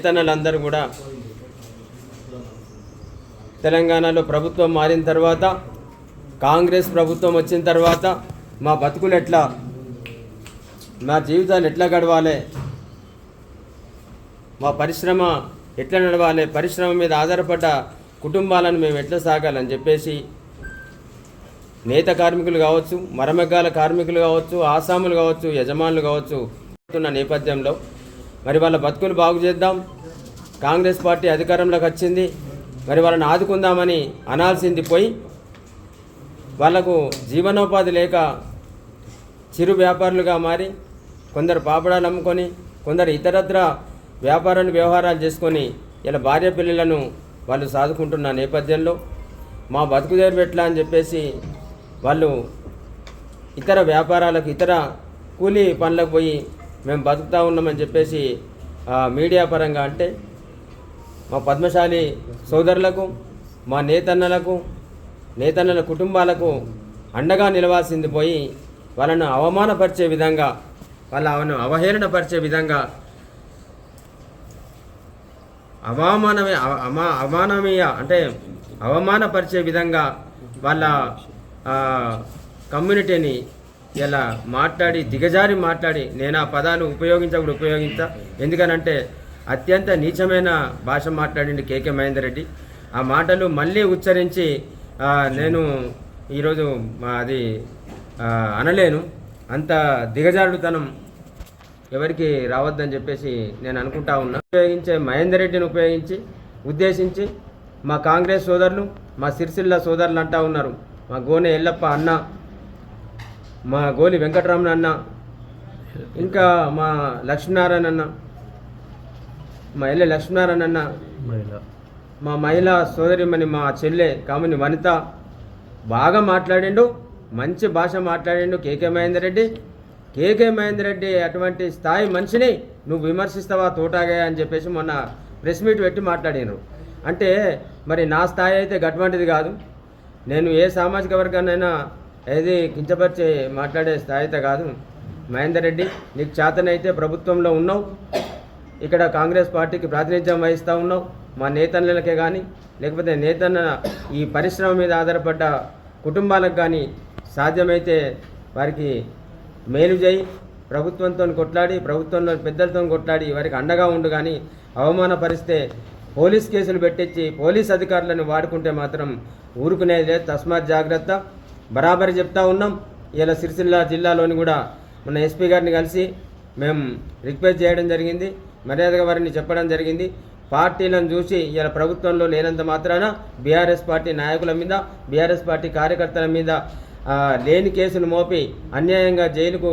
నేతన్నలందరూ కూడా తెలంగాణలో ప్రభుత్వం మారిన తర్వాత కాంగ్రెస్ ప్రభుత్వం వచ్చిన తర్వాత మా బతుకులు ఎట్లా మా జీవితాలు ఎట్లా గడవాలి మా పరిశ్రమ ఎట్లా నడవాలి పరిశ్రమ మీద ఆధారపడ్డ కుటుంబాలను మేము ఎట్లా సాగాలని చెప్పేసి నేత కార్మికులు కావచ్చు మరమగ్గాల కార్మికులు కావచ్చు ఆసాములు కావచ్చు యజమానులు కావచ్చు నేపథ్యంలో మరి వాళ్ళ బతుకులు బాగు చేద్దాం. కాంగ్రెస్ పార్టీ అధికారంలోకి వచ్చింది. మరి వాళ్ళని ఆదుకుందామని అనాల్సింది పోయి వాళ్ళకు జీవనోపాధి లేక చిరు వ్యాపారులుగా మారి కొందరు పాపడాలు అమ్ముకొని కొందరు ఇతరత్ర వ్యాపారాలు వ్యవహారాలు చేసుకొని ఇలా భార్య పిల్లలను వాళ్ళు సాదుకుంటున్న నేపథ్యంలో మా బతుకు తెరువు ఎట్లా అని చెప్పేసి వాళ్ళు ఇతర వ్యాపారాలకు ఇతర కూలీ పనులకు పోయి మేము బతుకుతా ఉన్నామని చెప్పేసి మీడియా పరంగా అంటే మా పద్మశాలి సోదరులకు మా నేతన్నలకు నేతన్నల కుటుంబాలకు అండగా నిలవాల్సింది పోయి వాళ్ళను అవమానపరిచే విధంగా వాళ్ళను అవహేళనపరిచే విధంగా అవమానమే అవ- అమా అవమానమీయ అంటే అవమానపరిచే విధంగా వాళ్ళ కమ్యూనిటీని ఇలా మాట్లాడి దిగజారి మాట్లాడి నేను ఆ పదాలు ఉపయోగించకూడదు ఉపయోగించా ఎందుకనంటే అత్యంత నీచమైన భాష మాట్లాడింది కేకే మహేందర్ రెడ్డి. ఆ మాటలు మళ్ళీ ఉచ్చరించి నేను ఈరోజు మా అది అనలేను. అంత దిగజారుడుతనం ఎవరికి రావద్దని చెప్పేసి నేను అనుకుంటా ఉన్నా. ఉపయోగించే మహేందర్ రెడ్డిని ఉపయోగించి ఉద్దేశించి మా కాంగ్రెస్ సోదరులు మా సిరిసిల్ల సోదరులు అంటా ఉన్నారు. మా గోనె ఎల్లప్ప అన్న మా గోలి వెంకటరమణ అన్న ఇంకా మా లక్ష్మీనారాయణ అన్న మా ఎల్లె లక్ష్మీనారాయణ అన్న మా మహిళా సోదరిమణి మా చెల్లె కామిని వనిత బాగా మాట్లాడిండు మంచి భాష మాట్లాడిండు కేకే మహేందర్ రెడ్డి. కేకే మహేందర్ రెడ్డి అటువంటి స్థాయి మనిషిని నువ్వు విమర్శిస్తావా తోటాగా అని చెప్పేసి మొన్న ప్రెస్ మీట్ పెట్టి మాట్లాడినారు అంటే మరి నా స్థాయి అయితే గటువంటిది కాదు. నేను ఏ సామాజిక వర్గాన్నైనా ఏది కించపరిచి మాట్లాడే స్థాయిత కాదు. మహేందర్ రెడ్డి నీకు చేతనైతే ప్రభుత్వంలో ఉన్నావు. ఇక్కడ కాంగ్రెస్ పార్టీకి ప్రాతినిధ్యం వహిస్తూ ఉన్నావు. మా నేతన్నలకే కానీ లేకపోతే నేతన్న ఈ పరిశ్రమ మీద ఆధారపడ్డ కుటుంబాలకు కానీ సాధ్యమైతే వారికి మేలు చేయి. ప్రభుత్వంతో కొట్లాడి ప్రభుత్వంలో పెద్దలతో కొట్లాడి వారికి అండగా ఉండు కానీ అవమానపరిస్తే పోలీస్ కేసులు పెట్టించి పోలీస్ అధికారులను వాడుకుంటే మాత్రం ఊరుకునేది లేదు తస్మాత్ జాగ్రత్త. బరాబరి చెప్తా ఉన్నాం. ఇలా సిరిసిల్ల జిల్లాలోని కూడా మన ఎస్పీ గారిని కలిసి మేము రిక్వెస్ట్ చేయడం జరిగింది. మర్యాదగా వారిని చెప్పడం జరిగింది. పార్టీలను చూసి ఇలా ప్రభుత్వంలో లేనంత మాత్రాన బీఆర్ఎస్ పార్టీ నాయకుల మీద బీఆర్ఎస్ పార్టీ కార్యకర్తల మీద లేని కేసులు మోపి అన్యాయంగా జైలుకు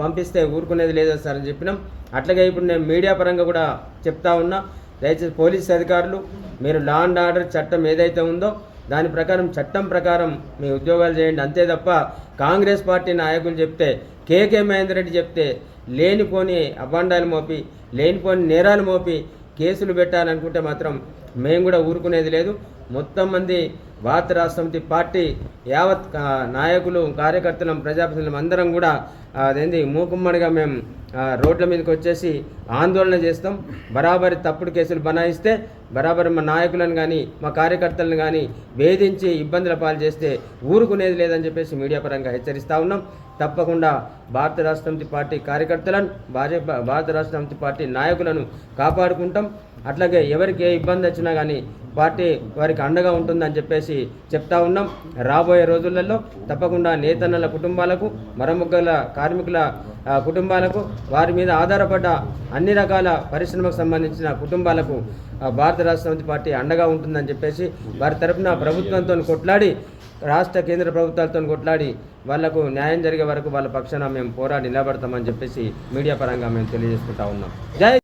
పంపిస్తే ఊరుకునేది లేదని సార్ అని చెప్పినాం. అట్లాగే ఇప్పుడు నేను మీడియా పరంగా కూడా చెప్తా ఉన్నా. దయచేసి పోలీస్ అధికారులు మీరు లా అండ్ ఆర్డర్ చట్టం ఏదైతే ఉందో దాని ప్రకారం చట్టం ప్రకారం మీ ఉద్యోగాలు చేయండి. అంతే తప్ప కాంగ్రెస్ పార్టీ నాయకులు చెప్తే కేకే మహేందర్ రెడ్డి చెప్తే లేనిపోని అభాండాలు మోపి లేనిపోని నేరాలు మోపి కేసులు పెట్టాలనుకుంటే మాత్రం మేము కూడా ఊరుకునేది లేదు. మొత్తం మంది భారత రాష్ట్రపతి పార్టీ యావత్ నాయకులు కార్యకర్తలం ప్రజాప్రతినిధులం అందరం కూడా అదేంది మూకుమ్మడిగా మేము రోడ్ల మీదకి వచ్చేసి ఆందోళన చేస్తాం. బరాబరి తప్పుడు కేసులు బనాయిస్తే బరాబరి మా నాయకులను కానీ మా కార్యకర్తలను కానీ వేధించి ఇబ్బందుల పాలు చేస్తే ఊరుకునేది లేదని చెప్పేసి మీడియా పరంగా హెచ్చరిస్తూ ఉన్నాం. తప్పకుండా భారత రాష్ట్రమితి పార్టీ కార్యకర్తలను భాజపా భారత రాష్ట్రంతి పార్టీ నాయకులను కాపాడుకుంటాం. అట్లాగే ఎవరికి ఏ ఇబ్బంది వచ్చినా కానీ పార్టీ వారికి అండగా ఉంటుందని చెప్పేసి చెప్తా ఉన్నాం. రాబోయే రోజులలో తప్పకుండా నేతన్నల కుటుంబాలకు మరముగ్గల కార్మికుల కుటుంబాలకు వారి మీద ఆధారపడ్డ అన్ని రకాల పరిశ్రమకు సంబంధించిన కుటుంబాలకు భారత రాష్ట్రమితి పార్టీ అండగా ఉంటుందని చెప్పేసి వారి తరపున ప్రభుత్వంతో కొట్లాడి రాష్ట్ర కేంద్ర ప్రభుత్వాలతో కొట్లాడి వాళ్ళకు న్యాయం జరిగే వరకు వాళ్ళ పక్షాన మేము పోరాడి నిలబడతామని చెప్పేసి మీడియా పరంగా మేము తెలియజేసుకుంటా ఉన్నాం. జై